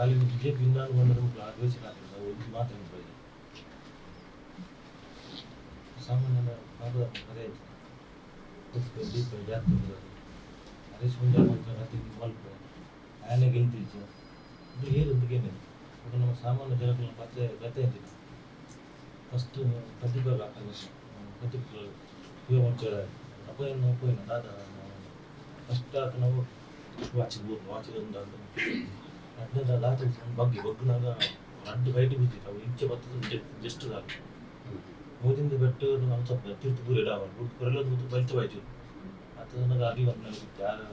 ಅಲ್ಲಿ ಬಿಜೆಪಿ ಇನ್ನೊಂದು ಒಂದು ನಮಗೆ ಆದೇಶ ನಾವು ಒಂದು ಮಾತಾಡಿ ಸಾಮಾನ್ಯ ಭಾರತ ಅದೇ ದೀಪ ಜಾತಿ ಹರೀಶ್ ಮುಂಜಾನೆ ಮಾಲ್ಪು ಆನೆ ಗೆಲ್ತಿದ್ದು ಇದು ಏನು ಅದು ನಮ್ಮ ಸಾಮಾನ್ಯ ಜನಗಳನ್ನ ಪತ್ತೆ ಅಂತಿದೆ. ಫಸ್ಟ್ ಪ್ರತಿಭೆ ಮುಂಚೆ ಅಪ್ಪಯ್ಯನ ಅಪ್ಪಯ್ಯನ ದಾದ ಫಸ್ಟ್ ಆತ ನಾವು ವಾಚಿರ್ಬೋದು ವಾಚಿದ ಹದಿನೈದು ದಾತ ಬಗ್ಗೆ ಬಗ್ಗಿನಾಗ ಅಡ್ಡು ಬೈಟಿ ಬಿದ್ದಿತ್ತು ಅವು ಇಂಚೆ ಬರ್ತದೆ ಜಸ್ಟ್ ದಾಗ ಮೋದಿಂದ ಬೆಟ್ಟ ನಾವು ಸ್ವಲ್ಪ ತಿರ್ತು ಪೂರ ಇಡಾವ ಪೂರೆಲ್ಲ ಮತ್ತು ಬಲ್ತ ಬಾಯ್ತು ಅದು ನನಗೆ ಒಂದು ಯಾರು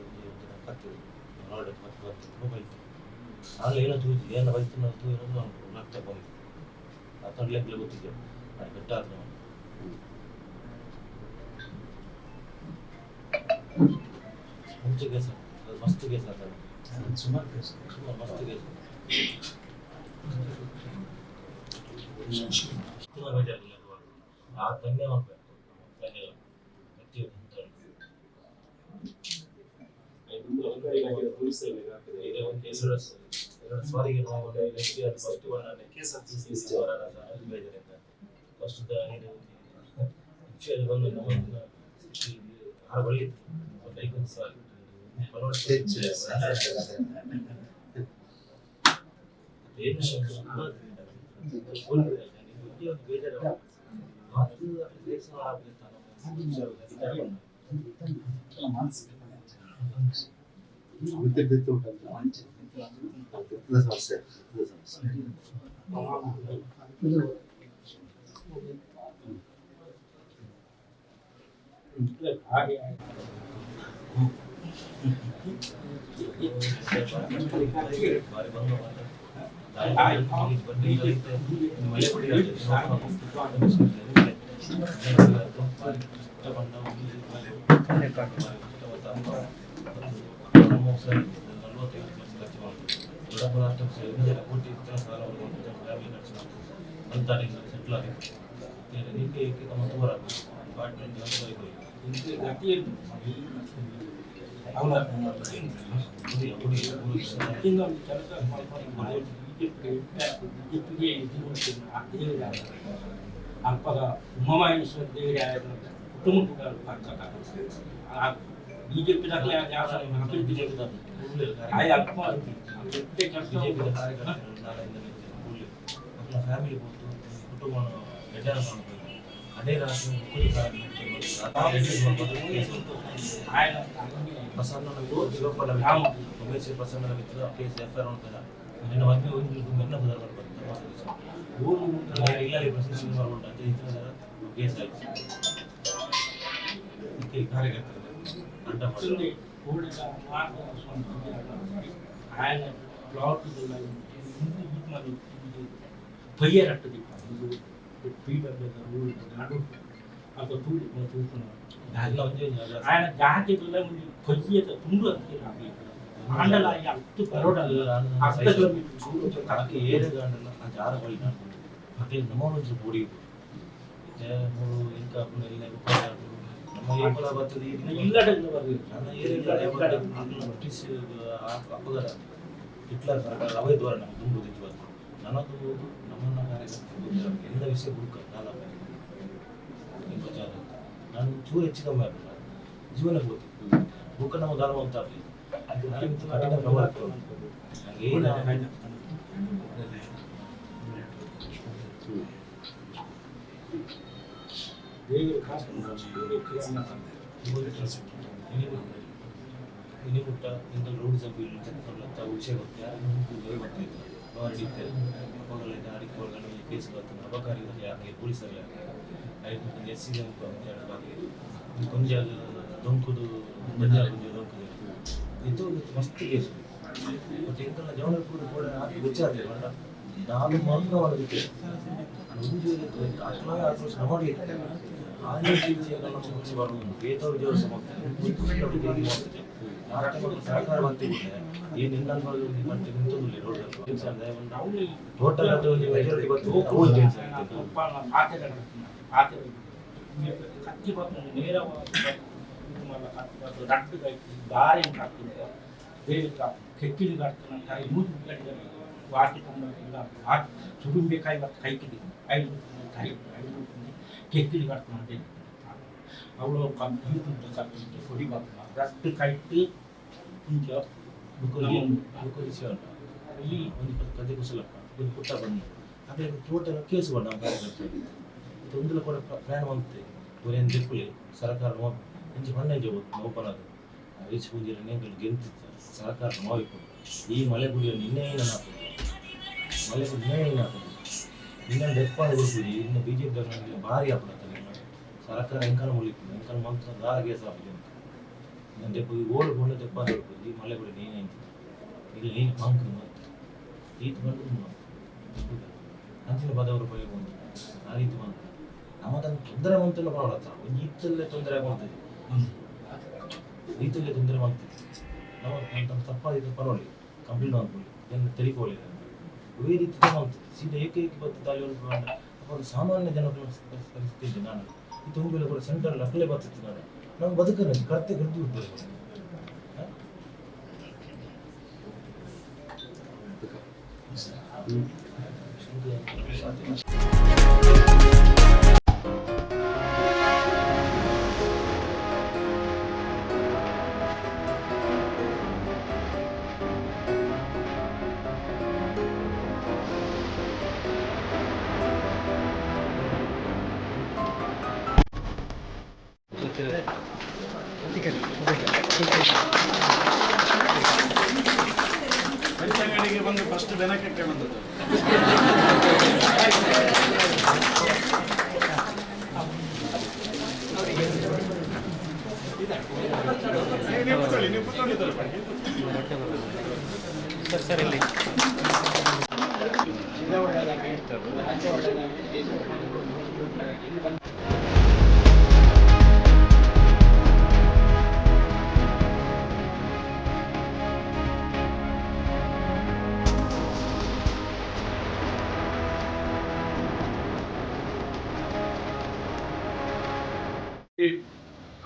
ಆಗಲೇ ಏನೋ ತೂಜಿ ಏನೋ ನಾವು ತೂ ಏನೋ ರಕ್ತ ಬಂದಿತ್ತು ಆ ತಡ್ಲೆಗ್ಲೆ ಗೊತ್ತಿದ್ದೆ ಅದು ಬೆಟ್ಟ ಆದ ಮುಂಚೆ ಕೆಲಸ ಅದು ಮಸ್ತ್ ಕೆಲಸ ಅದು ಸುಮಾರು ಕೆಲಸ ಸುಮಾರು ಮಸ್ತ್ ಕೆಲಸ. ಆ ತಂದೆ ಮಾಡ್ಬೇಕು ತಂದೆಲ್ಲ ಪ್ರತಿ ಇದೆ ಒಂದು ಹೆಸರು ಸಾರಿಗೆ ನಾವು ನೆಕ್ಸ್ಟ್ ಇಯರ್ ಫಸ್ಟ್ ಫಸ್ಟ್ ಇದು ವಿಷಯದಲ್ಲಿ ಬಂದು ನಮ್ಮ ಆರು ಬಳಿ ಒಂದು ಐವತ್ತು ಸಾವಿರ ಏನು ಬೇಜಾರು ಮಾತು ಲೇಖನ ಆಗ್ಬೇಕು ಮಾನಸಿಕ ವಿದ್ಯುತ್ ಉಂಟಲ್ಲ ವಿದ್ಯುತ್ ಸಮಸ್ಯೆ ವಿದ್ಯುತ್ ಸಮಸ್ಯೆ ಬಾರಿ ಬಂದು ಮಳೆ ಸೆಟ್ಲ್ ಆಗಿದೆ ನಿಮಗೆ ನಮ್ಮ ದೂರ ಅಪಾರ್ಟ್ಮೆಂಟ್ ಅಪ್ಪಗ ಉಮಾಮಹೇಶ್ವರ ದೇವರೇ ಕುಟುಂಬ ಬಿಜೆಪಿ ದಾಖಲೆ ಯಾವ ಅಭಿವೃದ್ಧಿ ಆಯ ಅಲ್ಪ ఫ్యామిలీ కుటుంబం అదే రాష్ట్రం ప్రసన్న లోపల ఉమేష్ ప్రసన్న వ్యక్తిగా కేసు ఎఫ్ఐఆర్ ఉంటుందా? నిన్న వంద నిన్న కార్యకర్తలు. అంటే and brought to the light and in the economic activity, prior to the public, the freedom and the rule and the adult of the food and the food. ఆయన జాతి పొయ్యేది పుండు అంతే నాకు ఆండలాయి అత్తు కరోడలు అత్తలో చూడు తనకి ఏరుగాండలో ఆ జార పోయినాడు అదే నమో నుంచి పొడి మూడు ఇంకా వెళ్ళినాయి ಏಪಲ ಬರ್ತದೆ ದಿನ ನನ್ನ ಏರಿಯಾ ಬ್ರಿಟಿಷ್ ಹಿಟ್ಲರ್ ಸರ್ಕಾರ ಅವೈಧ ಧೋರಣೆ ತುಂಬ ಗೊತ್ತಿತ್ತು ನನ್ನದು ನಮ್ಮನ್ನ ಕಾರ್ಯಕರ್ತರು ಎಲ್ಲ ವಿಷಯ ಬುಕ್ ನಾನು ನಾನು ಚೂರು ಹೆಚ್ಚು ಕಮ್ಮಿ ಆಗಲ್ಲ ಜೀವನ ಗೊತ್ತಿತ್ತು ಬುಕ್ ನಮ್ಮ ಧರ್ಮ ಅಂತ ಅದು ನನಗಿಂತ ಕಠಿಣ ನನಗೆ ಏನು ದೇವರು ini mutta ಇಂಥ ರೋಡ್ ಸಭೆಯಲ್ಲಿ ಚಕ್ರಲತ್ತ ವಿಷಯ ಗೊತ್ತೆ ಯಾರು ಬರ್ತಿದ್ರು ಅವರು ಹಿಡಿತಾರೆ ಅಪಘಾತ ಅಡಿಕೆ ಒಳಗಡೆ ಕೇಸ್ ಬರ್ತದೆ ಅಬಕಾರಿಗಳು ಯಾಕೆ ಪೊಲೀಸರು ಯಾಕೆ ಐದು ಎಸ್ ಸಿ ಅಂತ ಹೇಳಬಾರ್ದು ಕೊಂಜ ದೊಂಕುದು ಕೊಂಜ ದೊಂಕುದು ಇದು ಮಸ್ತ್ ಕೇಸ್ ಮತ್ತೆ ಇಂಥ ಜವಳ ಕೂಡ ವಿಚಾರ ನಾನು ಮಾತ್ರ ಮಾಡೋದಕ್ಕೆ ಒಂದು ಆಕ್ರೋಶ ನೋಡಿ ಟೋಟಲ್ ಅದು ದಾರಿ ಉಂಟಾಗ್ತದೆ ಬೇಗ ಕೆಕ್ಕಿಡಿಗಾಡ್ತಾನಂತ ಮೂರು ಗಂಟೆಗಳ ವಾರ್ತೆ ತಂದಾಗ ಸುಡುಂಬೆಕಾಯಿ ಕೈಕಿದೆ ಐದು ಐದು ಅವಳು ಕಂಪ್ಯೂಟರ್ ಕಟ್ಟಿಟ್ಟು ಕೊಡಿ ಬರ್ತಾನ ರಟ್ಟು ಕಟ್ಟಿ ಕುಂಚ ಬುಕ್ಕಲ್ಲಿ ಬುಕ್ಕ ವಿಷಯ ಉಂಟು ಇಲ್ಲಿ ಒಂದು ಕಥೆ ಕುಸಲಪ್ಪ ಇದು ಪುಟ್ಟ ಬನ್ನಿ ಅದೇ ಟೋಟಲ್ ಕೇಸ್ ಬಂದ ನಮ್ಮ ಕಾರ್ಯಕರ್ತರಿಗೆ ತೊಂದರೆ ಕೂಡ ಪ್ರಯಾಣ ಮಾಡ್ತೇವೆ ಇವರೇನು ದಿಕ್ಕುಲಿ ಸರ್ಕಾರ ಇಂಚು ಹಣ್ಣೆ ಓಪನ್ ಅದು ರೀಚ್ ಪೂಂಜಿರ ನೇಗಳು ಗೆಂತಿತ್ತು ಸರ್ಕಾರ ಈ ಮಳೆ ಗುಡಿಯ ನಿನ್ನೆ ಏನು ಹಾಕೋದು ಮಳೆ ಗುಡಿ ನಿನ್ನೆ ಹಾಕೋದು ನಿನ್ನ ಡೆಪ್ಪಾದ ಹುಡುಕುಡಿ ಇನ್ನು ಬಿ ಜೆ ಪಿ ಭಾರಿ ಹಾಕ್ಬಿಡ್ತಾರೆ ಸರ್ಕಾರ ಎಂಕನ ಮುಳಿತು ಎಂಕನ ಮಂತ್ರ ದಾರ ಕೇಸ್ ಹಾಕಿದೆ ಅಂತ ನಾನು ದೆಪ್ಪ ಓಡ್ ಕೊಂಡು ದೆಪ್ಪ ಹುಡುಕುದು ಈ ಮಳೆ ಗುಡಿ ನೀನೇ ಅಂತ ಇಲ್ಲಿ ನೀನು ಪಂಕ್ ಮತ್ತೆ ಈತ ಬಂದು ಅಂಚಿನ ಬದವರು ಬೈ ಬಂದು ಆ ರೀತಿ ಬಂತು ನಮ್ಮದನ್ನು ತೊಂದರೆ ಬಂತಲ್ಲ ಮಾಡತ್ತ ಒಂದು ಈತಲ್ಲೇ ತೊಂದರೆ ಆಗ್ತದೆ ಈತಲ್ಲೇ ತೊಂದರೆ ಮಾಡ್ತದೆ ನಾವು ನಮ್ಮ ತಪ್ಪಾದಿದ್ದು ಪರವಾಗಿಲ್ಲ ಕಂಪ್ಲೇಂಟ್ ಮಾಡ್ಕೊಳ್ಳಿ ಏನು ತೆರಿಕೊಳ್ಳಿ ಈ ರೀತಿ ಸೀದಾ ಏಕೈಕ ಬತ್ತು ಬರ್ತದೆ ತಾಲಿ ಒಂದು ಅವರು ಸಾಮಾನ್ಯ ಜನಗಳ ಪರಿಸ್ಥಿತಿ ನಾನು ಈ ತುಂಬಿಲ್ಲ ಕೂಡ ಸೆಂಟರ್ ಅಕ್ಕಲೇ ಬರ್ತಿತ್ತು ನಾವು ಬದುಕಲ್ಲ ಕರ್ತೆ ಗಡ್ದು ಬಿಡ್ತೇವೆ ಬೆಳ್ತಂಗಡಿಗೆ ಬಂದು ಫಸ್ಟ್ ಬೆನಕಕ್ಕೆ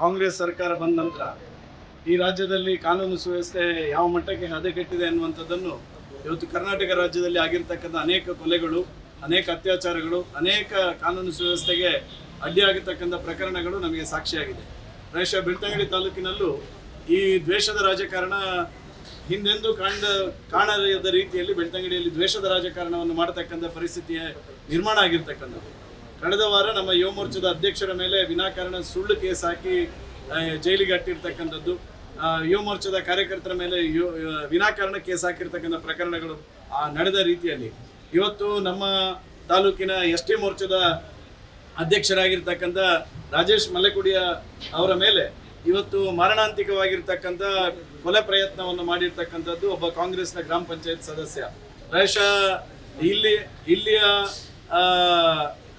ಕಾಂಗ್ರೆಸ್ ಸರ್ಕಾರ ಬಂದ ನಂತರ ಈ ರಾಜ್ಯದಲ್ಲಿ ಕಾನೂನು ಸುವ್ಯವಸ್ಥೆ ಯಾವ ಮಟ್ಟಕ್ಕೆ ಹದಗೆಟ್ಟಿದೆ ಅನ್ನುವಂಥದ್ದನ್ನು ಇವತ್ತು ಕರ್ನಾಟಕ ರಾಜ್ಯದಲ್ಲಿ ಆಗಿರ್ತಕ್ಕಂಥ ಅನೇಕ ಕೊಲೆಗಳು, ಅನೇಕ ಅತ್ಯಾಚಾರಗಳು, ಅನೇಕ ಕಾನೂನು ಸುವ್ಯವಸ್ಥೆಗೆ ಅಡ್ಡಿಯಾಗಿರ್ತಕ್ಕಂಥ ಪ್ರಕರಣಗಳು ನಮಗೆ ಸಾಕ್ಷಿಯಾಗಿದೆ. ಪ್ರಾಯಶಃ ಬೆಳ್ತಂಗಡಿ ತಾಲೂಕಿನಲ್ಲೂ ಈ ದ್ವೇಷದ ರಾಜಕಾರಣ ಹಿಂದೆಂದೂ ಕಾಣದ ಕಾಣದ ರೀತಿಯಲ್ಲಿ ಬೆಳ್ತಂಗಡಿಯಲ್ಲಿ ದ್ವೇಷದ ರಾಜಕಾರಣವನ್ನು ಮಾಡತಕ್ಕಂಥ ಪರಿಸ್ಥಿತಿಯ ನಿರ್ಮಾಣ ಆಗಿರ್ತಕ್ಕಂಥದ್ದು. ಕಳೆದ ವಾರ ನಮ್ಮ ಯುವ ಮೋರ್ಚಾದ ಅಧ್ಯಕ್ಷರ ಮೇಲೆ ವಿನಾಕಾರಣ ಸುಳ್ಳು ಕೇಸ್ ಹಾಕಿ ಜೈಲಿಗೆ ಅಟ್ಟಿರ್ತಕ್ಕಂಥದ್ದು. ಯುವ ಮೋರ್ಚಾದ ಕಾರ್ಯಕರ್ತರ ಮೇಲೆ ವಿನಾಕಾರಣ ಕೇಸ್ ಹಾಕಿರ್ತಕ್ಕಂಥ ಪ್ರಕರಣಗಳು ನಡೆದ ರೀತಿಯಲ್ಲಿ. ಇವತ್ತು ನಮ್ಮ ತಾಲೂಕಿನ ಎಸ್ ಟಿ ಮೋರ್ಚಾದ ಅಧ್ಯಕ್ಷರಾಗಿರ್ತಕ್ಕಂಥ ರಾಜೇಶ್ ಮಲೆಕುಡಿಯ ಅವರ ಮೇಲೆ ಇವತ್ತು ಮಾರಣಾಂತಿಕವಾಗಿರ್ತಕ್ಕಂಥ ಕೊಲೆ ಪ್ರಯತ್ನವನ್ನು ಮಾಡಿರ್ತಕ್ಕಂಥದ್ದು ಒಬ್ಬ ಕಾಂಗ್ರೆಸ್ನ ಗ್ರಾಮ ಪಂಚಾಯತ್ ಸದಸ್ಯ. ಪ್ರಾಯಶಃ ಇಲ್ಲಿ, ಇಲ್ಲಿಯ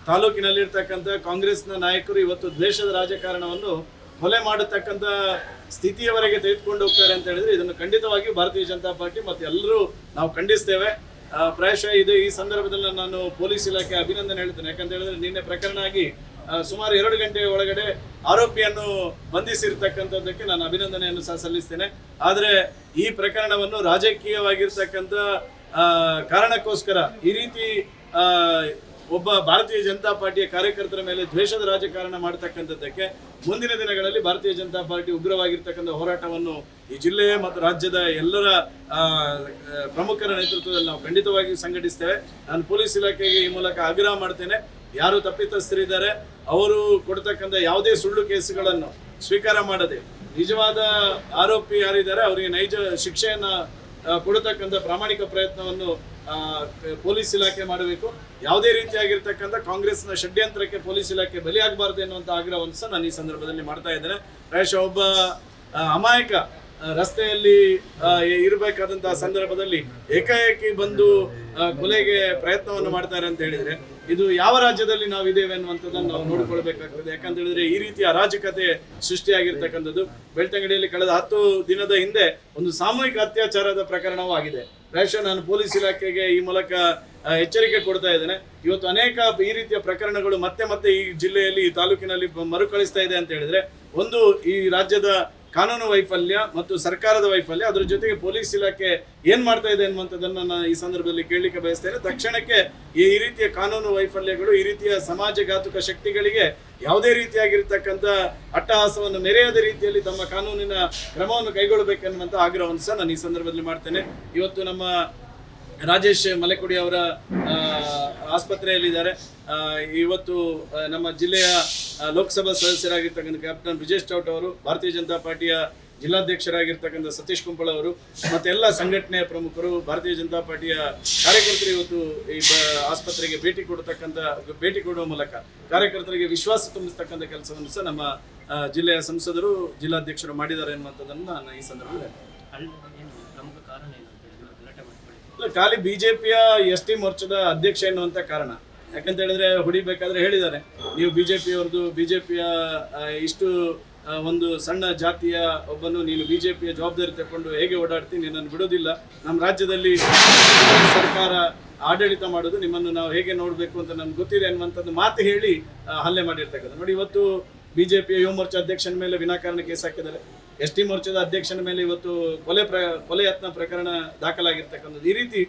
ತಾಲೂಕಿನಲ್ಲಿರ್ತಕ್ಕಂಥ ಕಾಂಗ್ರೆಸ್ನ ನಾಯಕರು ಇವತ್ತು ದ್ವೇಷದ ರಾಜಕಾರಣವನ್ನು ಕೊಲೆ ಮಾಡತಕ್ಕಂಥ ಸ್ಥಿತಿಯವರೆಗೆ ತೆಗೆದುಕೊಂಡು ಹೋಗ್ತಾರೆ ಅಂತ ಹೇಳಿದ್ರೆ ಇದನ್ನು ಖಂಡಿತವಾಗಿ ಭಾರತೀಯ ಜನತಾ ಪಾರ್ಟಿ ಮತ್ತು ಎಲ್ಲರೂ ನಾವು ಖಂಡಿಸ್ತೇವೆ. ಪ್ರಾಯಶಃ ಇದು ಈ ಸಂದರ್ಭದಲ್ಲಿ ನಾನು ಪೊಲೀಸ್ ಇಲಾಖೆ ಅಭಿನಂದನೆ ಹೇಳ್ತೇನೆ. ಯಾಕಂತ ಹೇಳಿದ್ರೆ ನಿನ್ನೆ ಪ್ರಕರಣ ಆಗಿ ಸುಮಾರು ಎರಡು ಗಂಟೆ ಒಳಗಡೆ ಆರೋಪಿಯನ್ನು ಬಂಧಿಸಿರ್ತಕ್ಕಂಥದ್ದಕ್ಕೆ ನಾನು ಅಭಿನಂದನೆಯನ್ನು ಸಹ ಸಲ್ಲಿಸ್ತೇನೆ. ಆದರೆ ಈ ಪ್ರಕರಣವನ್ನು ರಾಜಕೀಯವಾಗಿರ್ತಕ್ಕಂಥ ಕಾರಣಕ್ಕೋಸ್ಕರ ಈ ರೀತಿ ಒಬ್ಬ ಭಾರತೀಯ ಜನತಾ ಪಾರ್ಟಿಯ ಕಾರ್ಯಕರ್ತರ ಮೇಲೆ ದ್ವೇಷದ ರಾಜಕಾರಣ ಮಾಡತಕ್ಕಂಥದ್ದಕ್ಕೆ ಮುಂದಿನ ದಿನಗಳಲ್ಲಿ ಭಾರತೀಯ ಜನತಾ ಪಾರ್ಟಿ ಉಗ್ರವಾಗಿರ್ತಕ್ಕಂಥ ಹೋರಾಟವನ್ನು ಈ ಜಿಲ್ಲೆ ಮತ್ತು ರಾಜ್ಯದ ಎಲ್ಲರ ಪ್ರಮುಖರ ನೇತೃತ್ವದಲ್ಲಿ ನಾವು ಖಂಡಿತವಾಗಿ ಸಂಘಟಿಸ್ತೇವೆ. ನಾನು ಪೊಲೀಸ್ ಇಲಾಖೆಗೆ ಈ ಮೂಲಕ ಆಗ್ರಹ ಮಾಡ್ತೇನೆ. ಯಾರು ತಪ್ಪಿತಸ್ಥರಿದ್ದಾರೆ ಅವರು ಕೊಡ್ತಕ್ಕಂಥ ಯಾವುದೇ ಸುಳ್ಳು ಕೇಸುಗಳನ್ನು ಸ್ವೀಕಾರ ಮಾಡದೆ ನಿಜವಾದ ಆರೋಪಿ ಯಾರಿದ್ದಾರೆ, ಅವರಿಗೆ ನೈಜ ಶಿಕ್ಷೆಯನ್ನ ಕೊಡತಕ್ಕಂಥ ಪ್ರಾಮಾಣಿಕ ಪ್ರಯತ್ನವನ್ನು ಪೊಲೀಸ್ ಇಲಾಖೆ ಮಾಡಬೇಕು. ಯಾವುದೇ ರೀತಿಯಾಗಿರ್ತಕ್ಕಂಥ ಕಾಂಗ್ರೆಸ್ನ ಷಡ್ಯಂತ್ರಕ್ಕೆ ಪೊಲೀಸ್ ಇಲಾಖೆ ಬಲಿಯಾಗಬಾರದು ಎನ್ನುವಂಥ ಆಗ್ರಹವನ್ನು ಸಹ ನಾನು ಈ ಸಂದರ್ಭದಲ್ಲಿ ಮಾಡ್ತಾ ಇದ್ದೇನೆ. ಪ್ರಾಯಶಃ ಒಬ್ಬ ಅಮಾಯಕ ರಸ್ತೆಯಲ್ಲಿ ಇರಬೇಕಾದಂತಹ ಸಂದರ್ಭದಲ್ಲಿ ಏಕಾಏಕಿ ಬಂದು ಕೊಲೆಗೆ ಪ್ರಯತ್ನವನ್ನು ಮಾಡ್ತಾರೆ ಅಂತ ಹೇಳಿದ್ರೆ ಇದು ಯಾವ ರಾಜ್ಯದಲ್ಲಿ ನಾವು ಇದ್ದೇವೆ ಅನ್ನುವಂಥದ್ದನ್ನು ನಾವು ನೋಡಿಕೊಳ್ಬೇಕಾಗ್ತದೆ. ಯಾಕಂತ ಹೇಳಿದ್ರೆ ಈ ರೀತಿಯ ಅರಾಜಕತೆ ಸೃಷ್ಟಿಯಾಗಿರ್ತಕ್ಕಂಥದ್ದು ಬೆಳ್ತಂಗಡಿಯಲ್ಲಿ ಕಳೆದ ಹತ್ತು ದಿನದ ಹಿಂದೆ ಒಂದು ಸಾಮೂಹಿಕ ಅತ್ಯಾಚಾರದ ಪ್ರಕರಣವೂ ಆಗಿದೆ. ಪ್ರಾಯಶಃ ನಾನು ಪೊಲೀಸ್ ಇಲಾಖೆಗೆ ಈ ಮೂಲಕ ಎಚ್ಚರಿಕೆ ಕೊಡ್ತಾ ಇದ್ದೇನೆ. ಇವತ್ತು ಅನೇಕ ಈ ರೀತಿಯ ಪ್ರಕರಣಗಳು ಮತ್ತೆ ಮತ್ತೆ ಈ ಜಿಲ್ಲೆಯಲ್ಲಿ, ಈ ತಾಲೂಕಿನಲ್ಲಿ ಮರುಕಳಿಸ್ತಾ ಇದೆ ಅಂತ ಹೇಳಿದ್ರೆ, ಒಂದು ಈ ರಾಜ್ಯದ ಕಾನೂನು ವೈಫಲ್ಯ ಮತ್ತು ಸರ್ಕಾರದ ವೈಫಲ್ಯ, ಅದರ ಜೊತೆಗೆ ಪೊಲೀಸ್ ಇಲಾಖೆ ಏನ್ ಮಾಡ್ತಾ ಇದೆ ಅನ್ನುವಂಥದ್ದನ್ನ ನಾನು ಈ ಸಂದರ್ಭದಲ್ಲಿ ಕೇಳಲಿಕ್ಕೆ ಬಯಸ್ತೇನೆ ತಕ್ಷಣಕ್ಕೆ ಈ ರೀತಿಯ ಕಾನೂನು ವೈಫಲ್ಯಗಳು, ಈ ರೀತಿಯ ಸಮಾಜಘಾತುಕ ಶಕ್ತಿಗಳಿಗೆ ಯಾವುದೇ ರೀತಿಯಾಗಿರ್ತಕ್ಕಂಥ ಅಟ್ಟಹಾಸವನ್ನು ಮೆರೆಯದ ರೀತಿಯಲ್ಲಿ ತಮ್ಮ ಕಾನೂನಿನ ಕ್ರಮವನ್ನು ಕೈಗೊಳ್ಳಬೇಕೆನ್ನುವಂಥ ಆಗ್ರಹವನ್ನು ಸಹ ನಾನು ಈ ಸಂದರ್ಭದಲ್ಲಿ ಮಾಡ್ತೇನೆ. ಇವತ್ತು ನಮ್ಮ ರಾಜೇಶ್ ಮಲೆಕುಡಿ ಅವರ ಆಸ್ಪತ್ರೆಯಲ್ಲಿದ್ದಾರೆ. ಇವತ್ತು ನಮ್ಮ ಜಿಲ್ಲೆಯ ಲೋಕಸಭಾ ಸದಸ್ಯರಾಗಿರ್ತಕ್ಕಂಥ ಕ್ಯಾಪ್ಟನ್ ಬ್ರಿಜೇಶ್ ಚೌಟ್ ಅವರು, ಭಾರತೀಯ ಜನತಾ ಪಾರ್ಟಿಯ ಜಿಲ್ಲಾಧ್ಯಕ್ಷರಾಗಿರ್ತಕ್ಕಂಥ ಸತೀಶ್ ಕುಂಪಳ ಅವರು ಮತ್ತೆಲ್ಲ ಸಂಘಟನೆಯ ಪ್ರಮುಖರು, ಭಾರತೀಯ ಜನತಾ ಪಾರ್ಟಿಯ ಕಾರ್ಯಕರ್ತರು ಇವತ್ತು ಈ ಆಸ್ಪತ್ರೆಗೆ ಭೇಟಿ ಕೊಡತಕ್ಕಂಥ, ಭೇಟಿ ಕೊಡುವ ಮೂಲಕ ಕಾರ್ಯಕರ್ತರಿಗೆ ವಿಶ್ವಾಸ ತುಂಬಿಸ್ತಕ್ಕಂಥ ಕೆಲಸವನ್ನು ಸಹ ನಮ್ಮ ಜಿಲ್ಲೆಯ ಸಂಸದರು, ಜಿಲ್ಲಾಧ್ಯಕ್ಷರು ಮಾಡಿದ್ದಾರೆ ಎನ್ನುವಂಥದ್ದನ್ನು ನಾನು ಈ ಸಂದರ್ಭದಲ್ಲಿ ಖಾಲಿ ಬಿಜೆಪಿಯ ಎಸ್ ಟಿ ಮೋರ್ಚಾದ ಅಧ್ಯಕ್ಷ ಎನ್ನುವಂಥ ಕಾರಣ. ಯಾಕಂತ ಹೇಳಿದ್ರೆ ಹೊಡಿಬೇಕಾದ್ರೆ ಹೇಳಿದ್ದಾರೆ. ನೀವು ಬಿಜೆಪಿಯವ್ರದ್ದು, ಬಿಜೆಪಿಯ ಇಷ್ಟು ಒಂದು ಸಣ್ಣ ಜಾತಿಯ ಒಬ್ಬನು ನೀನು ಬಿಜೆಪಿಯ ಜವಾಬ್ದಾರಿ ತಗೊಂಡು ಹೇಗೆ ಓಡಾಡ್ತೀನಿ ನಿನ್ನನ್ನು ಬಿಡೋದಿಲ್ಲ. ನಮ್ಮ ರಾಜ್ಯದಲ್ಲಿ ಸರ್ಕಾರ ಆಡಳಿತ ಮಾಡೋದು, ನಿಮ್ಮನ್ನು ನಾವು ಹೇಗೆ ನೋಡಬೇಕು ಅಂತ ನಮ್ಗೆ ಗೊತ್ತಿದೆ ಅನ್ನುವಂಥದ್ದು ಮಾತು ಹೇಳಿ ಹಲ್ಲೆ ಮಾಡಿರ್ತಕ್ಕಂಥ ನೋಡಿ, ಇವತ್ತು ಬಿಜೆಪಿಯ ಯುವ ಮೋರ್ಚಾ ಅಧ್ಯಕ್ಷನ ಮೇಲೆ ವಿನಾಕಾರಣ ಕೇಸ್ ಹಾಕಿದ್ದಾರೆ. ಎಸ್ ಟಿ ಮೋರ್ಚಾದ ಅಧ್ಯಕ್ಷನ ಮೇಲೆ ಇವತ್ತು ಕೊಲೆ ಪ್ರ, ಕೊಲೆ ಯತ್ನ ಪ್ರಕರಣ ದಾಖಲಾಗಿರ್ತಕ್ಕಂಥದ್ದು. ಈ ರೀತಿ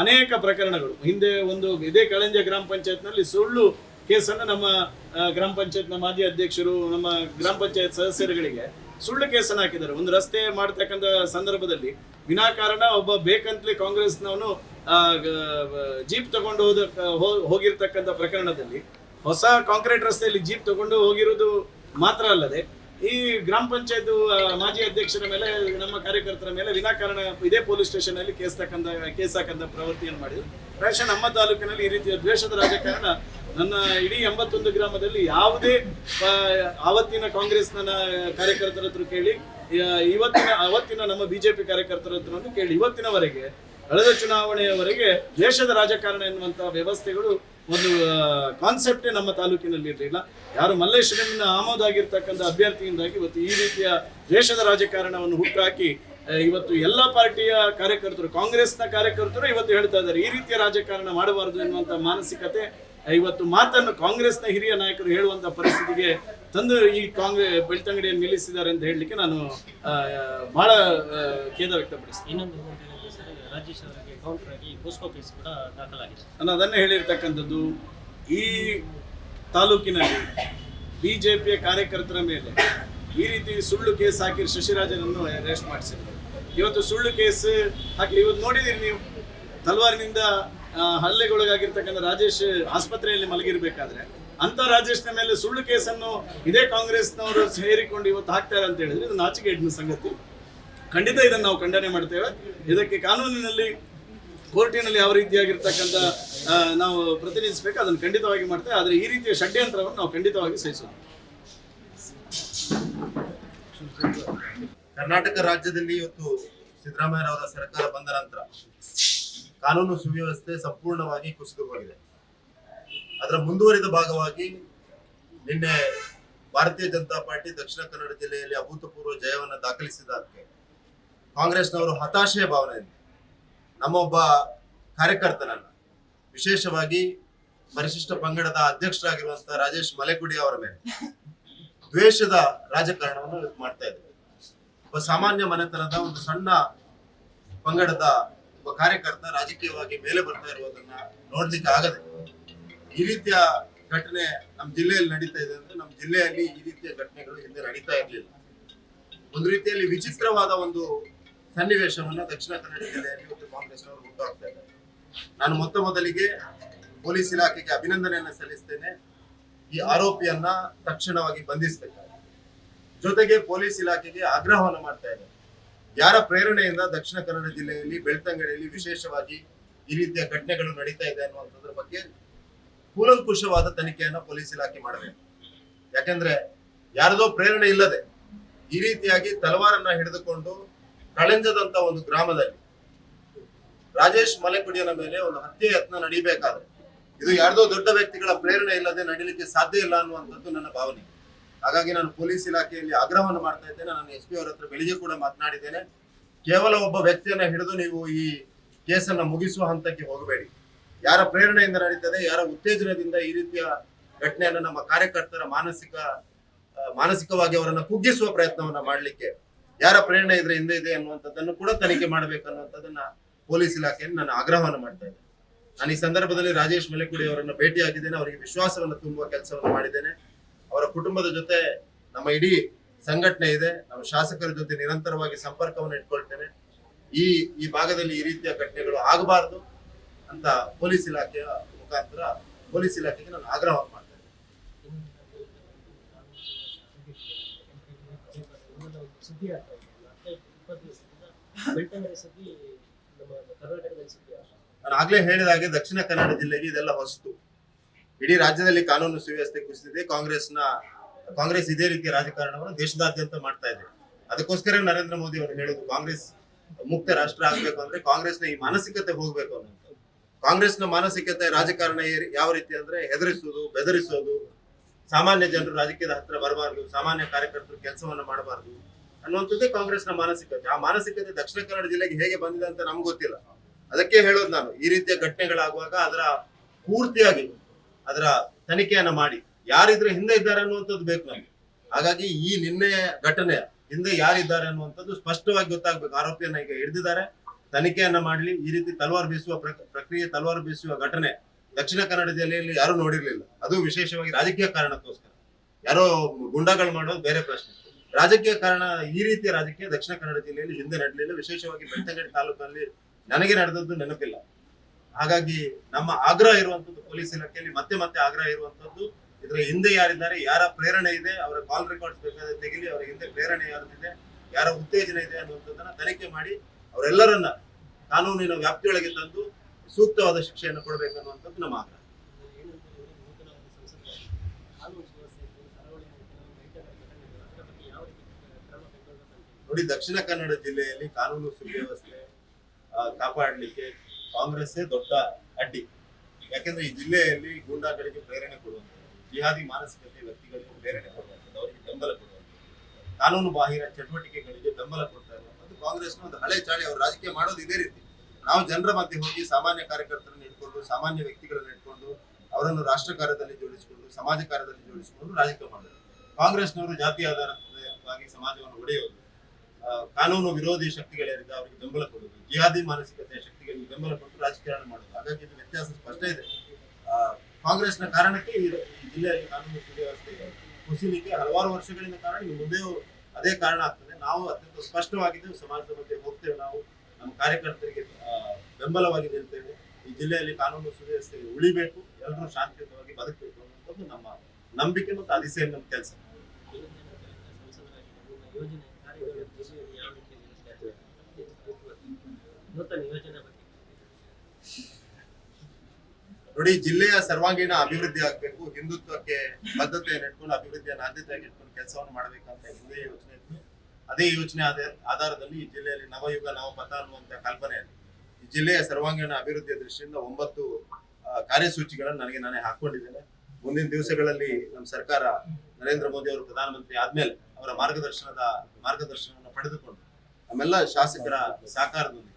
ಅನೇಕ ಪ್ರಕರಣಗಳು. ಹಿಂದೆ ಒಂದು, ಇದೇ ಕಳಂಜ ಗ್ರಾಮ ಪಂಚಾಯತ್ನಲ್ಲಿ ಸುಳ್ಳು ಕೇಸನ್ನು ನಮ್ಮ ಗ್ರಾಮ ಪಂಚಾಯತ್ನ ಮಾಜಿ ಅಧ್ಯಕ್ಷರು, ನಮ್ಮ ಗ್ರಾಮ ಪಂಚಾಯತ್ ಸದಸ್ಯರುಗಳಿಗೆ ಸುಳ್ಳು ಕೇಸನ್ನು ಹಾಕಿದ್ದಾರೆ. ಒಂದು ರಸ್ತೆ ಮಾಡ್ತಕ್ಕಂಥ ಸಂದರ್ಭದಲ್ಲಿ ವಿನಾಕಾರಣ ಒಬ್ಬ ಬೇಕಂತಲೇ ಕಾಂಗ್ರೆಸ್ನವನು ಜೀಪ್ ತಗೊಂಡು ಹೋದ ಹೋಗಿರ್ತಕ್ಕಂಥ ಪ್ರಕರಣದಲ್ಲಿ ಹೊಸ ಕಾಂಕ್ರೀಟ್ ರಸ್ತೆಯಲ್ಲಿ ಜೀಪ್ ತಗೊಂಡು ಹೋಗಿರೋದು ಮಾತ್ರ ಅಲ್ಲದೆ ಈ ಗ್ರಾಮ ಪಂಚಾಯತ್ ಮಾಜಿ ಅಧ್ಯಕ್ಷರ ಮೇಲೆ, ನಮ್ಮ ಕಾರ್ಯಕರ್ತರ ಮೇಲೆ ವಿನಾಕಾರಣ ಇದೇ ಪೊಲೀಸ್ ಸ್ಟೇಷನ್ ಅಲ್ಲಿ ಕೇಸ್ ತಕ್ಕಂತ ಕೇಸ್ ಹಾಕಂತ ಪ್ರವೃತ್ತಿಯನ್ನು ಮಾಡಿದ್ರು. ಪ್ರಾಯಶಃ ನಮ್ಮ ತಾಲೂಕಿನಲ್ಲಿ ಈ ರೀತಿಯ ದ್ವೇಷದ ರಾಜಕಾರಣ. ನನ್ನ ಇಡೀ ಎಂಬತ್ತೊಂದು ಗ್ರಾಮದಲ್ಲಿ ಯಾವುದೇ ಆವತ್ತಿನ ಕಾಂಗ್ರೆಸ್ನ ಕಾರ್ಯಕರ್ತರ ಹತ್ರ ಕೇಳಿ ಇವತ್ತಿನ, ಅವತ್ತಿನ ನಮ್ಮ ಬಿಜೆಪಿ ಕಾರ್ಯಕರ್ತರ ಹತ್ರನೂ ಕೇಳಿ, ಇವತ್ತಿನವರೆಗೆ ಕಳೆದ ಚುನಾವಣೆಯವರೆಗೆ ದೇಶದ ರಾಜಕಾರಣ ಎನ್ನುವಂತಹ ವ್ಯವಸ್ಥೆಗಳು ಒಂದು ಕಾನ್ಸೆಪ್ಟೇ ನಮ್ಮ ತಾಲೂಕಿನಲ್ಲಿ ಇರಲಿಲ್ಲ. ಯಾರು ಮಲ್ಲೇಶ್ವರನ ಆಮೋದಾಗಿರ್ತಕ್ಕಂಥ ಅಭ್ಯರ್ಥಿಯಿಂದಾಗಿ ಇವತ್ತು ಈ ರೀತಿಯ ದೇಶದ ರಾಜಕಾರಣವನ್ನು ಹುಟ್ಟುಹಾಕಿ ಇವತ್ತು ಎಲ್ಲ ಪಾರ್ಟಿಯ ಕಾರ್ಯಕರ್ತರು, ಕಾಂಗ್ರೆಸ್ನ ಕಾರ್ಯಕರ್ತರು ಇವತ್ತು ಹೇಳ್ತಾ ಇದ್ದಾರೆ, ಈ ರೀತಿಯ ರಾಜಕಾರಣ ಮಾಡಬಾರದು ಎನ್ನುವಂಥ ಮಾನಸಿಕತೆ ಇವತ್ತು ಮಾತನ್ನು ಕಾಂಗ್ರೆಸ್ನ ಹಿರಿಯ ನಾಯಕರು ಹೇಳುವಂಥ ಪರಿಸ್ಥಿತಿಗೆ ತಂದು ಈ ಕಾಂಗ್ರೆಸ್ ಬೆಳ್ತಂಗಡಿಯನ್ನು ನಿಲ್ಲಿಸಿದ್ದಾರೆ ಅಂತ ಹೇಳಲಿಕ್ಕೆ ನಾನು ಬಹಳ ಖೇದ ವ್ಯಕ್ತಪಡಿಸ್ತೀನಿ. ರಾಜೇಶ್ ನಾನು ಅದನ್ನೇ ಹೇಳಿರ್ತಕ್ಕಂಥದ್ದು, ಈ ತಾಲೂಕಿನಲ್ಲಿ ಬಿಜೆಪಿಯ ಕಾರ್ಯಕರ್ತರ ಮೇಲೆ ಈ ರೀತಿ ಸುಳ್ಳು ಕೇಸ್ ಹಾಕಿ ಶಶಿರಾಜನನ್ನು ಅರೆಸ್ಟ್ ಮಾಡಿಸಿದ್ರು. ಇವತ್ತು ಸುಳ್ಳು ಕೇಸ್ ಹಾಕಿ, ಇವತ್ತು ನೋಡಿದಿರಿ ನೀವು, ತಲ್ವಾರಿನಿಂದ ಹಲ್ಲೆಗೊಳಗಾಗಿರ್ತಕ್ಕಂಥ ರಾಜೇಶ್ ಆಸ್ಪತ್ರೆಯಲ್ಲಿ ಮಲಗಿರ್ಬೇಕಾದ್ರೆ, ಅಂತ ರಾಜೇಶ್ನ ಮೇಲೆ ಸುಳ್ಳು ಕೇಸನ್ನು ಇದೇ ಕಾಂಗ್ರೆಸ್ನವರು ಸೇರಿಕೊಂಡು ಇವತ್ತು ಹಾಕ್ತಾರೆ ಅಂತ ಹೇಳಿದ್ರೆ ಇದು ನಾಚಿಕೆ ಸಂಗತಿ. ಖಂಡಿತ ಇದನ್ನು ನಾವು ಖಂಡನೆ ಮಾಡ್ತೇವೆ ಇದಕ್ಕೆ ಕಾನೂನಿನಲ್ಲಿ, ಕೋರ್ಟಿನಲ್ಲಿ ಯಾವ ರೀತಿಯಾಗಿರ್ತಕ್ಕಂಥ ನಾವು ಪ್ರತಿನಿಧಿಸಬೇಕು, ಅದನ್ನು ಖಂಡಿತವಾಗಿ ಮಾಡ್ತೇವೆ. ಆದರೆ ಈ ರೀತಿಯ ಷಡ್ಯಂತ್ರವನ್ನು ನಾವು ಖಂಡಿತವಾಗಿ ಸಹಿಸೋದು. ಕರ್ನಾಟಕ ರಾಜ್ಯದಲ್ಲಿ ಇವತ್ತು ಸಿದ್ದರಾಮಯ್ಯರವರ ಸರ್ಕಾರ ಬಂದ ನಂತರ ಕಾನೂನು ಸುವ್ಯವಸ್ಥೆ ಸಂಪೂರ್ಣವಾಗಿ ಕುಸಿದು ಹೋಗಿದೆ. ಅದರ ಮುಂದುವರಿದ ಭಾಗವಾಗಿ ನಿನ್ನೆ ಭಾರತೀಯ ಜನತಾ ಪಾರ್ಟಿ ದಕ್ಷಿಣ ಕನ್ನಡ ಜಿಲ್ಲೆಯಲ್ಲಿ ಅಭೂತಪೂರ್ವ ಜಯವನ್ನು ದಾಖಲಿಸಿದ್ದಕ್ಕೆ ಕಾಂಗ್ರೆಸ್ನವರು ಹತಾಶೆಯ ಭಾವನೆಯಿಂದ ನಮ್ಮೊಬ್ಬ ಕಾರ್ಯಕರ್ತನನ್ನು ವಿಶೇಷವಾಗಿ ಪರಿಶಿಷ್ಟ ಪಂಗಡದ ಅಧ್ಯಕ್ಷರಾಗಿರುವಂತಹ ರಾಜೇಶ್ ಮಲೆಕುಡಿ ಅವರ ಮೇಲೆ ದ್ವೇಷದ ರಾಜಕಾರಣವನ್ನು ಮಾಡ್ತಾ ಇದ್ದಾರೆ. ಒಬ್ಬ ಸಾಮಾನ್ಯ ಮನೆತನದ ಒಂದು ಸಣ್ಣ ಪಂಗಡದ ಒಬ್ಬ ಕಾರ್ಯಕರ್ತ ರಾಜಕೀಯವಾಗಿ ಮೇಲೆ ಬರ್ತಾ ಇರುವುದನ್ನ ನೋಡ್ಲಿಕ್ಕೆ ಆಗದೆ ಈ ರೀತಿಯ ಘಟನೆ ನಮ್ಮ ಜಿಲ್ಲೆಯಲ್ಲಿ ನಡೀತಾ ಇದೆ ಅಂದ್ರೆ ನಮ್ಮ ಜಿಲ್ಲೆಯಲ್ಲಿ ಈ ರೀತಿಯ ಘಟನೆಗಳು ಹಿಂದೆ ನಡೀತಾ ಇರಲಿಲ್ಲ. ಒಂದು ರೀತಿಯಲ್ಲಿ ವಿಚಿತ್ರವಾದ ಒಂದು ಸನ್ನಿವೇಶವನ್ನ ದಕ್ಷಿಣ ಕನ್ನಡ ಜಿಲ್ಲೆಯಲ್ಲಿ ಇವತ್ತು ಕಾಂಗ್ರೆಸ್ನವರು ಹುಟ್ಟುಹಾಕ್ತಾ ಇದ್ದಾರೆ. ನಾನು ಮೊತ್ತ ಮೊದಲಿಗೆ ಪೊಲೀಸ್ ಇಲಾಖೆಗೆ ಅಭಿನಂದನೆಯನ್ನ ಸಲ್ಲಿಸ್ತೇನೆ. ಈ ಆರೋಪಿಯನ್ನ ತಕ್ಷಣವಾಗಿ ಬಂಧಿಸಬೇಕು ಜೊತೆಗೆ ಪೊಲೀಸ್ ಇಲಾಖೆಗೆ ಆಗ್ರಹವನ್ನು ಮಾಡ್ತಾ ಇದ್ದಾರೆ. ಯಾರ ಪ್ರೇರಣೆಯಿಂದ ದಕ್ಷಿಣ ಕನ್ನಡ ಜಿಲ್ಲೆಯಲ್ಲಿ, ಬೆಳ್ತಂಗಡಿಯಲ್ಲಿ ವಿಶೇಷವಾಗಿ ಈ ರೀತಿಯ ಘಟನೆಗಳು ನಡೀತಾ ಇದೆ ಅನ್ನುವಂಥದ್ರ ಬಗ್ಗೆ ಕೂಲಂಕುಷವಾದ ತನಿಖೆಯನ್ನು ಪೊಲೀಸ್ ಇಲಾಖೆ ಮಾಡಬೇಕು. ಯಾಕಂದ್ರೆ ಯಾರದೋ ಪ್ರೇರಣೆ ಇಲ್ಲದೆ ಈ ರೀತಿಯಾಗಿ ತಲವಾರನ್ನ ಹಿಡಿದುಕೊಂಡು ಕಳೆಂಜದಂತ ಒಂದು ಗ್ರಾಮದಲ್ಲಿ ರಾಜೇಶ್ ಮಲೆಕುಡಿಯನ ಮೇಲೆ ಒಂದು ಹತ್ಯೆ ಯತ್ನ ನಡೀಬೇಕಾದ್ರೆ ಇದು ಯಾರ್ದೋ ದೊಡ್ಡ ವ್ಯಕ್ತಿಗಳ ಪ್ರೇರಣೆ ಇಲ್ಲದೆ ನಡೀಲಿಕ್ಕೆ ಸಾಧ್ಯ ಇಲ್ಲ ಅನ್ನುವಂಥದ್ದು ನನ್ನ ಭಾವನೆ. ಹಾಗಾಗಿ ನಾನು ಪೊಲೀಸ್ ಇಲಾಖೆಯಲ್ಲಿ ಆಗ್ರಹವನ್ನು ಮಾಡ್ತಾ ಇದ್ದೇನೆ. ನಾನು ಎಸ್ ಪಿ ಅವರ ಹತ್ರ ಬೆಳಿಗ್ಗೆ ಕೂಡ ಮಾತನಾಡಿದ್ದೇನೆ. ಕೇವಲ ಒಬ್ಬ ವ್ಯಕ್ತಿಯನ್ನ ಹಿಡಿದು ನೀವು ಈ ಕೇಸನ್ನ ಮುಗಿಸುವ ಹಂತಕ್ಕೆ ಹೋಗಬೇಡಿ. ಯಾರ ಪ್ರೇರಣೆಯಿಂದ ನಡೀತದೆ, ಯಾರ ಉತ್ತೇಜನದಿಂದ ಈ ರೀತಿಯ ಘಟನೆಯನ್ನು ನಮ್ಮ ಕಾರ್ಯಕರ್ತರ ಮಾನಸಿಕ ಮಾನಸಿಕವಾಗಿ ಅವರನ್ನು ಕುಗ್ಗಿಸುವ ಪ್ರಯತ್ನವನ್ನ ಮಾಡ್ಲಿಕ್ಕೆ ಯಾರ ಪ್ರೇರಣೆ ಇದ್ರೆ ಹಿಂದೆ ಇದೆ ಅನ್ನುವಂಥದ್ದನ್ನು ಕೂಡ ತನಿಖೆ ಮಾಡಬೇಕು ಅನ್ನುವಂಥದ್ದನ್ನ ಪೊಲೀಸ್ ಇಲಾಖೆಯನ್ನು ನಾನು ಆಗ್ರಹವನ್ನು ಮಾಡ್ತಾ ಇದ್ದೇನೆ ನಾನು ಈ ಸಂದರ್ಭದಲ್ಲಿ ರಾಜೇಶ್ ಮಲೆಕುಡಿ ಅವರನ್ನ ಭೇಟಿಯಾಗಿದ್ದೇನೆ ಅವರಿಗೆ ವಿಶ್ವಾಸವನ್ನು ತುಂಬುವ ಕೆಲಸವನ್ನು ಮಾಡಿದ್ದೇನೆ ಅವರ ಕುಟುಂಬದ ಜೊತೆ ನಮ್ಮ ಇಡೀ ಸಂಘಟನೆ ಇದೆ ನಮ್ಮ ಶಾಸಕರ ಜೊತೆ ನಿರಂತರವಾಗಿ ಸಂಪರ್ಕವನ್ನು ಇಟ್ಕೊಳ್ತೇನೆ ಈ ಈ ಭಾಗದಲ್ಲಿ ಈ ರೀತಿಯ ಘಟನೆಗಳು ಆಗಬಾರದು ಅಂತ ಪೊಲೀಸ್ ಇಲಾಖೆಯ ಮುಖಾಂತರ ಪೊಲೀಸ್ ಇಲಾಖೆಗೆ ನಾನು ಆಗ್ರಹ ಮಾಡ್ತೇನೆ ಕರ್ನಾಟಕದಲ್ಲಿ ಸುದ್ದಿ ಆಗ್ತಾ ನಾನು ಆಗ್ಲೇ ಹೇಳಿದ ಹಾಗೆ ದಕ್ಷಿಣ ಕನ್ನಡ ಜಿಲ್ಲೆಗೆ ಇದೆಲ್ಲ ಹೊಸತು. ಇಡೀ ರಾಜ್ಯದಲ್ಲಿ ಕಾನೂನು ಸುವ್ಯವಸ್ಥೆ ಕುಸಿದಿದೆ. ಕಾಂಗ್ರೆಸ್ನ, ಕಾಂಗ್ರೆಸ್ ಇದೇ ರೀತಿಯ ರಾಜಕಾರಣವನ್ನು ದೇಶದಾದ್ಯಂತ ಮಾಡ್ತಾ ಇದೆ. ಅದಕ್ಕೋಸ್ಕರ ನರೇಂದ್ರ ಮೋದಿ ಅವರು ಹೇಳುದು, ಕಾಂಗ್ರೆಸ್ ಮುಕ್ತ ರಾಷ್ಟ್ರ ಆಗ್ಬೇಕು ಅಂದ್ರೆ ಕಾಂಗ್ರೆಸ್ನ ಈ ಮಾನಸಿಕತೆ ಹೋಗ್ಬೇಕು ಅನ್ನೋದು. ಕಾಂಗ್ರೆಸ್ನ ಮಾನಸಿಕತೆ ರಾಜಕಾರಣ ಯಾವ ರೀತಿ ಅಂದ್ರೆ ಹೆದರಿಸೋದು ಬೆದರಿಸೋದು ಸಾಮಾನ್ಯ ಜನರು ರಾಜಕೀಯದ ಹತ್ರ ಬರಬಾರ್ದು, ಸಾಮಾನ್ಯ ಕಾರ್ಯಕರ್ತರು ಕೆಲಸವನ್ನು ಮಾಡಬಾರ್ದು ಅನ್ನುವಂಥದ್ದೇ ಕಾಂಗ್ರೆಸ್ನ ಮಾನಸಿಕತೆ. ಆ ಮಾನಸಿಕತೆ ದಕ್ಷಿಣ ಕನ್ನಡ ಜಿಲ್ಲೆಗೆ ಹೇಗೆ ಬಂದಿದೆ ಅಂತ ನಮ್ಗೆ ಗೊತ್ತಿಲ್ಲ. ಅದಕ್ಕೆ ಹೇಳೋದು ನಾನು, ಈ ರೀತಿಯ ಘಟನೆಗಳಾಗುವಾಗ ಅದರ ಪೂರ್ತಿಯಾಗಿ ಅದರ ತನಿಖೆಯನ್ನ ಮಾಡಿ. ಯಾರಿದ್ರೆ ಹಿಂದೆ ಇದ್ದಾರೆ ಅನ್ನುವಂಥದ್ದು ಬೇಕು ನಮಗೆ. ಹಾಗಾಗಿ ಈ ನಿನ್ನೆ ಘಟನೆ, ಹಿಂದೆ ಯಾರಿದ್ದಾರೆ ಅನ್ನುವಂಥದ್ದು ಸ್ಪಷ್ಟವಾಗಿ ಗೊತ್ತಾಗ್ಬೇಕು. ಆರೋಪಿಯನ್ನ ಈಗ ಹಿಡಿದಿದ್ದಾರೆ. ತನಿಖೆಯನ್ನ ಮಾಡಲಿ. ಈ ರೀತಿ ತಲವಾರು ಬೀಸುವ ಪ್ರಕ್- ಪ್ರಕ್ರಿಯೆ, ತಲವಾರು ಬೀಸುವ ಘಟನೆ ದಕ್ಷಿಣ ಕನ್ನಡ ಜಿಲ್ಲೆಯಲ್ಲಿ ಯಾರು ನೋಡಿರ್ಲಿಲ್ಲ. ಅದು ವಿಶೇಷವಾಗಿ ರಾಜಕೀಯ ಕಾರಣಕ್ಕೋಸ್ಕರ. ಯಾರೋ ಗುಂಡಗಳು ಮಾಡೋದು ಬೇರೆ ಪ್ರಶ್ನೆ. ರಾಜಕೀಯ ಕಾರಣ ಈ ರೀತಿಯ ರಾಜಕೀಯ ದಕ್ಷಿಣ ಕನ್ನಡ ಜಿಲ್ಲೆಯಲ್ಲಿ ಹಿಂದೆ ನಡೆಯಲಿಲ್ಲ ವಿಶೇಷವಾಗಿ ಬೆಳ್ತಂಗಡಿ ತಾಲೂಕಿನಲ್ಲಿ ನನಗೆ ನಡೆದದ್ದು ನೆನಪಿಲ್ಲ. ಹಾಗಾಗಿ ನಮ್ಮ ಆಗ್ರಹ ಇರುವಂತದ್ದು ಪೊಲೀಸ್ ಇಲಾಖೆಯಲ್ಲಿ ಮತ್ತೆ ಮತ್ತೆ ಆಗ್ರಹ ಇರುವಂತದ್ದು ಇದರ ಹಿಂದೆ ಯಾರಿದ್ದಾರೆ, ಯಾರ ಪ್ರೇರಣೆ ಇದೆ, ಅವರ ಕಾಲ್ ರೆಕಾರ್ಡ್ಸ್ ಬೇಕಾದ್ರೆ ತೆಗಿಲಿ, ಅವರ ಹಿಂದೆ ಪ್ರೇರಣೆ ಯಾರಿದೆ ಯಾರ ಉತ್ತೇಜನ ಇದೆ ಅನ್ನುವಂಥದ್ದನ್ನ ತನಿಖೆ ಮಾಡಿ ಅವರೆಲ್ಲರನ್ನ ಕಾನೂನಿನ ವ್ಯಾಪ್ತಿಯೊಳಗೆ ತಂದು ಸೂಕ್ತವಾದ ಶಿಕ್ಷೆಯನ್ನು ಕೊಡಬೇಕನ್ನುವಂಥದ್ದು ನಮ್ಮ ಆಗ್ರಹ ಏನಂತ ಹೇಳಿದ್ರೆ ನೂತನವಾಗಿ ಸಂಸದರಾಗಿ ಕಾನೂನು ಸುವ್ಯವಸ್ಥೆ ಕರಾವಳಿ ಬೆಳ್ತಂಗಡಿ ಘಟನೆಗಳು ಅದರ ಬಗ್ಗೆ ಯಾವ ರೀತಿ ಕ್ರಮ ಕೈಗೊಳ್ಳಬೇಕಂತ ಹೇಳಿ. ನೋಡಿ ದಕ್ಷಿಣ ಕನ್ನಡ ಜಿಲ್ಲೆಯಲ್ಲಿ ಕಾನೂನು ಸುವ್ಯವಸ್ಥೆ ಕಾಪಾಡಲಿಕ್ಕೆ ಕಾಂಗ್ರೆಸ್ಸೇ ದೊಡ್ಡ ಅಡ್ಡಿ. ಯಾಕಂದ್ರೆ ಈ ಜಿಲ್ಲೆಯಲ್ಲಿ ಗೂಂಡಾಗಳಿಗೆ ಪ್ರೇರಣೆ ಕೊಡುವಂತ ಜಿಹಾದಿ ಮಾನಸಿಕತೆ ವ್ಯಕ್ತಿಗಳಿಗೆ ಪ್ರೇರಣೆ ಕೊಡುವಂಥದ್ದು, ಅವರಿಗೆ ಬೆಂಬಲ ಕೊಡುವಂಥದ್ದು, ಕಾನೂನು ಬಾಹಿರ ಚಟುವಟಿಕೆಗಳಿಗೆ ಬೆಂಬಲ ಕೊಡ್ತಾ ಇರುವಂಥದ್ದು ಕಾಂಗ್ರೆಸ್ನ ಒಂದು ಹಳೆ ಚಾಳಿ. ಅವರು ರಾಜಕೀಯ ಮಾಡೋದು ಇದೇ ರೀತಿ. ನಾವು ಜನರ ಮಧ್ಯೆ ಹೋಗಿ ಸಾಮಾನ್ಯ ಕಾರ್ಯಕರ್ತರನ್ನು ಇಟ್ಕೊಂಡು, ಸಾಮಾನ್ಯ ವ್ಯಕ್ತಿಗಳನ್ನು ಇಟ್ಕೊಂಡು, ಅವರನ್ನು ರಾಷ್ಟ್ರ ಕಾರ್ಯದಲ್ಲಿ ಜೋಡಿಸಿಕೊಂಡು, ಸಮಾಜ ಕಾರ್ಯದಲ್ಲಿ ಜೋಡಿಸಿಕೊಂಡು ರಾಜಕೀಯ ಮಾಡೋದು. ಕಾಂಗ್ರೆಸ್ನವರು ಜಾತಿ ಆಧಾರವಾಗಿ ಸಮಾಜವನ್ನು ಒಡೆಯೋದು. ಕಾನೂನು ವಿರೋಧಿ ಶಕ್ತಿಗಳೇನಿದೆ ಅವರಿಗೆ ಬೆಂಬಲ ಕೊಡುವುದು, ಜಿಹಾದಿ ಮಾನಸಿಕತೆಯ ಶಕ್ತಿಗಳಿಗೆ ಬೆಂಬಲ ಕೊಟ್ಟು ರಾಜಕಾರಣ ಮಾಡುವುದು, ಹಾಗಾಗಿ ಇದು ವ್ಯತ್ಯಾಸ ಸ್ಪಷ್ಟ ಇದೆ. ಕಾಂಗ್ರೆಸ್ನ ಕಾರಣಕ್ಕೆ ಈ ಜಿಲ್ಲೆಯಲ್ಲಿ ಕಾನೂನು ಸುವ್ಯವಸ್ಥೆ ಕುಸಿಲಿಕ್ಕೆ ಹಲವಾರು ವರ್ಷಗಳಿಂದ ಕಾರಣ, ಇನ್ನು ಮುಂದೆಯೂ ಅದೇ ಕಾರಣ ಆಗ್ತದೆ. ನಾವು ಅತ್ಯಂತ ಸ್ಪಷ್ಟವಾಗಿದ್ದೇವೆ ಸಮಾಜದ ಮಧ್ಯೆ ಹೋಗ್ತೇವೆ ನಾವು, ನಮ್ಮ ಕಾರ್ಯಕರ್ತರಿಗೆ ಬೆಂಬಲವಾಗಿ ನಿಲ್ತೇವೆ. ಈ ಜಿಲ್ಲೆಯಲ್ಲಿ ಕಾನೂನು ಸುವ್ಯವಸ್ಥೆ ಉಳಿಬೇಕು, ಎಲ್ಲರೂ ಶಾಂತಿಯುತವಾಗಿ ಬದುಕಬೇಕು ಅನ್ನೋದು ನಮ್ಮ ನಂಬಿಕೆ ಮತ್ತು ಅದಿಸೆಯ ನಮ್ಮ ಕೆಲಸ ಏನಂತ ಹೇಳಿದ್ರೆ ಸಂಸದರಾಗಿ ನಿಮ್ಮ ಯೋಜನೆ ಕಾರ್ಯಗಳು ಜಿಲ್ಲೆಯಲ್ಲಿ ಯಾವ ರೀತಿಯಲ್ಲಿ ನಡೀತಾ ಇದೆ ಅಂತ ನೂತನ ಯೋಜನೆ ಬಗ್ಗೆ ನೋಡಿ, ಜಿಲ್ಲೆಯ ಸರ್ವಾಂಗೀಣ ಅಭಿವೃದ್ಧಿ ಆಗ್ಬೇಕು, ಹಿಂದುತ್ವಕ್ಕೆ ಬದ್ಧತೆಯನ್ನು ಇಟ್ಕೊಂಡು ಅಭಿವೃದ್ಧಿಯನ್ನು ಆದ್ಯತೆಯಾಗಿ ಇಟ್ಕೊಂಡು ಕೆಲಸವನ್ನು ಮಾಡಬೇಕಂತ ಹಿಂದೆ ಯೋಚನೆ ಇತ್ತು. ಅದೇ ಯೋಚನೆ ಆಧಾರದಲ್ಲಿ ಈ ಜಿಲ್ಲೆಯಲ್ಲಿ ನವಯುಗ ನವಪಥ ಅನ್ನುವಂತ ಕಲ್ಪನೆಯಲ್ಲಿ ಈ ಜಿಲ್ಲೆಯ ಸರ್ವಾಂಗೀಣ ಅಭಿವೃದ್ಧಿಯ ದೃಷ್ಟಿಯಿಂದ ಒಂಬತ್ತು ಕಾರ್ಯಸೂಚಿಗಳನ್ನು ನನಗೆ ನಾನೇ ಹಾಕೊಂಡಿದ್ದೇನೆ ಮುಂದಿನ ದಿವಸಗಳಲ್ಲಿ ನಮ್ಮ ಸರ್ಕಾರ ನರೇಂದ್ರ ಮೋದಿ ಅವರು ಪ್ರಧಾನಮಂತ್ರಿ ಆದ್ಮೇಲೆ ಅವರ ಮಾರ್ಗದರ್ಶನದ ಮಾರ್ಗದರ್ಶನವನ್ನು ಪಡೆದುಕೊಂಡು ನಮ್ಮೆಲ್ಲ ಶಾಸಕರ ಸಹಕಾರದೊಂದಿಗೆ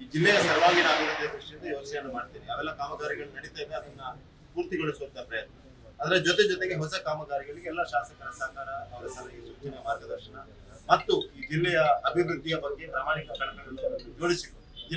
ಈ ಜಿಲ್ಲೆಯ ಸರ್ವಾಂಗೀಣ ಅಭಿವೃದ್ಧಿಯ ದೃಷ್ಟಿಯಿಂದ ಯೋಚನೆಯನ್ನು ಮಾಡ್ತೀನಿ. ಅವೆಲ್ಲ ಕಾಮಗಾರಿಗಳು ನಡೀತಾ ಇದೆ ಅದನ್ನ ಪೂರ್ತಿಗೊಳಿಸುವಂತ ಪ್ರಯತ್ನ. ಅದರ ಜೊತೆ ಜೊತೆಗೆ ಹೊಸ ಕಾಮಗಾರಿಗಳಿಗೆ ಎಲ್ಲ ಶಾಸಕರ ಸಹಕಾರ, ಅವರ ಸಲಹೆ ಸೂಚನೆ, ಮಾರ್ಗದರ್ಶನ, ಮತ್ತು ಈ ಜಿಲ್ಲೆಯ ಅಭಿವೃದ್ಧಿಯ ಬಗ್ಗೆ ಪ್ರಾಮಾಣಿಕ ಕಳಕಳಿಗಳನ್ನು ಜೋಡಿಸಿಕೊಂಡು.